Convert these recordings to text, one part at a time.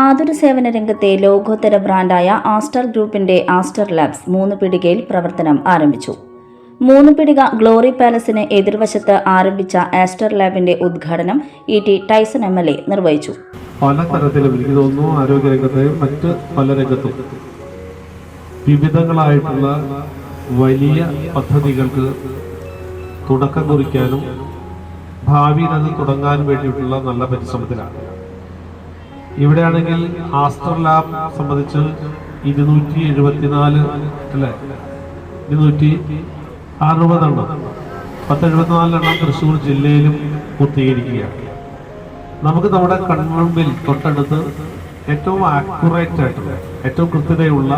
ആതുര സേവന രംഗത്തെ ലോകോത്തര ബ്രാൻഡായ ആസ്റ്റർ ഗ്രൂപ്പിന്റെ ആസ്റ്റർ ലാബ്സ് മൂന്ന് പിടികയിൽ പ്രവർത്തനം ആരംഭിച്ചു. മൂന്ന് പിടിക ഗ്ലോറി പാലസിന് എതിർവശത്ത് ആരംഭിച്ച ആസ്റ്റർ ലാബിന്റെ ഉദ്ഘാടനം E T Taison M L A നിർവഹിച്ചു. പല തരത്തിലും എനിക്ക് തോന്നുന്നു മറ്റ് പല രംഗത്തും. വിവിധങ്ങളായിട്ടുള്ള വലിയ പദ്ധതികൾക്ക് തുടക്കം കുറിക്കാനും ഭാവിയിൽ അത് തുടങ്ങാൻ വേണ്ടിയിട്ടുള്ള നല്ല പരിശ്രമത്തിലാണ്. ഇവിടെയാണെങ്കിൽ ആസ്റ്റർ ലാബ് സംബന്ധിച്ച് ഇരുന്നൂറ്റി എഴുപത്തിനാല് അല്ലേ? ഇരുന്നൂറ്റി അറുപതെണ്ണം പത്തെഴുപത്തിനാലെണ്ണം തൃശ്ശൂർ ജില്ലയിലും പൂർത്തീകരിക്കുകയാണ്. നമുക്ക് നമ്മുടെ കൺമുമ്പിൽ തൊട്ടടുത്ത് ഏറ്റവും ആക്യുറേറ്റ് ആയിട്ടുള്ള ഏറ്റവും കൃത്യതയുള്ള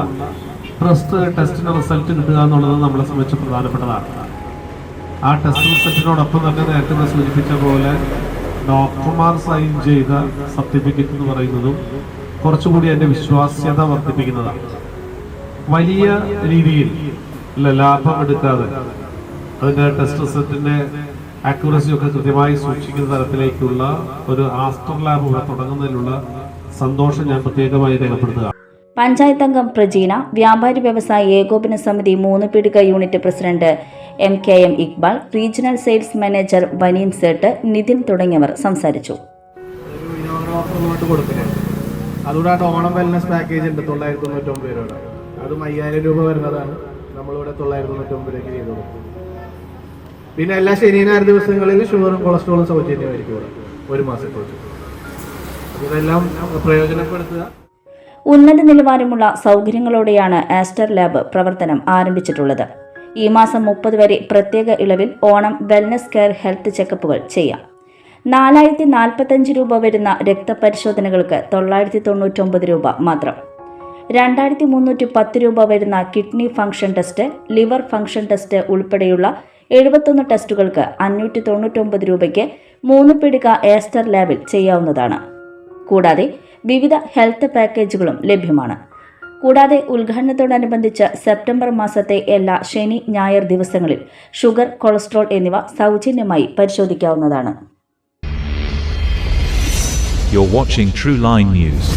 ടെസ്റ്റ് ടെസ്റ്റിന്റെ റിസൾട്ട് കിട്ടുക എന്നുള്ളത് നമ്മളെ സംബന്ധിച്ച് പ്രധാനപ്പെട്ടതാണ്. ആ ടെസ്റ്റ് റിസൾട്ടിനോടൊപ്പം തന്നെ നേരത്തെ സൂചിപ്പിച്ച പോലെ ഡോക്ടർമാർ സൈൻ ചെയ്ത സർട്ടിഫിക്കറ്റ് എന്ന് പറയുന്നതും കുറച്ചുകൂടി എന്റെ വിശ്വാസ്യത വർദ്ധിപ്പിക്കുന്നതാണ്. വലിയ രീതിയിൽ ലാഭം എടുക്കാതെ അതിന്റെ ടെസ്റ്റ് റിസൾട്ടിന്റെ ആക്യുറസി ഒക്കെ കൃത്യമായി സൂക്ഷിക്കുന്ന തരത്തിലേക്കുള്ള ഒരു ആസ്റ്റർ ലാബ് ഇവിടെ തുടങ്ങുന്നതിലുള്ള സന്തോഷം ഞാൻ പ്രത്യേകമായി രേഖപ്പെടുത്തുക പഞ്ചായത്ത് അംഗം പ്രജീന വ്യാപാരി വ്യവസായി ഏകോപന സമിതി മൂന്ന് പീടിക unit president M K M Iqbal regional sales manager Vaneem Sait Nithin തുടങ്ങിയവർ സംസാരിച്ചു. ഓണം വെൽനസ് പാക്കേജ് രൂപ വരുന്നതാണ്. കൊടുക്കും. പിന്നെ എല്ലാ ശനി ഞായർ ദിവസങ്ങളിൽ ഷുഗറും കൊളസ്ട്രോളും സൗജന്യമായിരിക്കും ഇവിടെ. ഒരു മാസത്തോട്ട് ഇതെല്ലാം പ്രയോജനപ്പെടുത്തുക. ഉന്നത നിലവാരമുള്ള സൗകര്യങ്ങളോടെയാണ് ആസ്റ്റർ ലാബ് പ്രവർത്തനം ആരംഭിച്ചിട്ടുള്ളത്. ഈ മാസം മുപ്പത് വരെ പ്രത്യേക ഇളവിൽ ഓണം വെൽനസ് കെയർ ഹെൽത്ത് ചെക്കപ്പുകൾ ചെയ്യാം. നാലായിരത്തി നാൽപ്പത്തഞ്ച് രൂപ വരുന്ന രക്തപരിശോധനകൾക്ക് തൊള്ളായിരത്തി തൊണ്ണൂറ്റൊമ്പത് രൂപ മാത്രം. രണ്ടായിരത്തി മുന്നൂറ്റി പത്ത് രൂപ വരുന്ന kidney function test liver function test ഉൾപ്പെടെയുള്ള എഴുപത്തൊന്ന് ടെസ്റ്റുകൾക്ക് അഞ്ഞൂറ്റി തൊണ്ണൂറ്റൊമ്പത് രൂപയ്ക്ക് മൂന്ന് പിടിക ഏസ്റ്റർ ലാബിൽ ചെയ്യാവുന്നതാണ്. കൂടാതെ വിവിധ ഹെൽത്ത് പാക്കേജുകളും ലഭ്യമാണ് കൂടാതെ ഉദ്ഘാടനത്തോടനുബന്ധിച്ച് സെപ്റ്റംബർ മാസത്തെ എല്ലാ ശനി ഞായർ ദിവസങ്ങളിൽ ഷുഗർ കൊളസ്ട്രോൾ എന്നിവ സൗജന്യമായി പരിശോധിക്കാവുന്നതാണ് You're watching True Line News.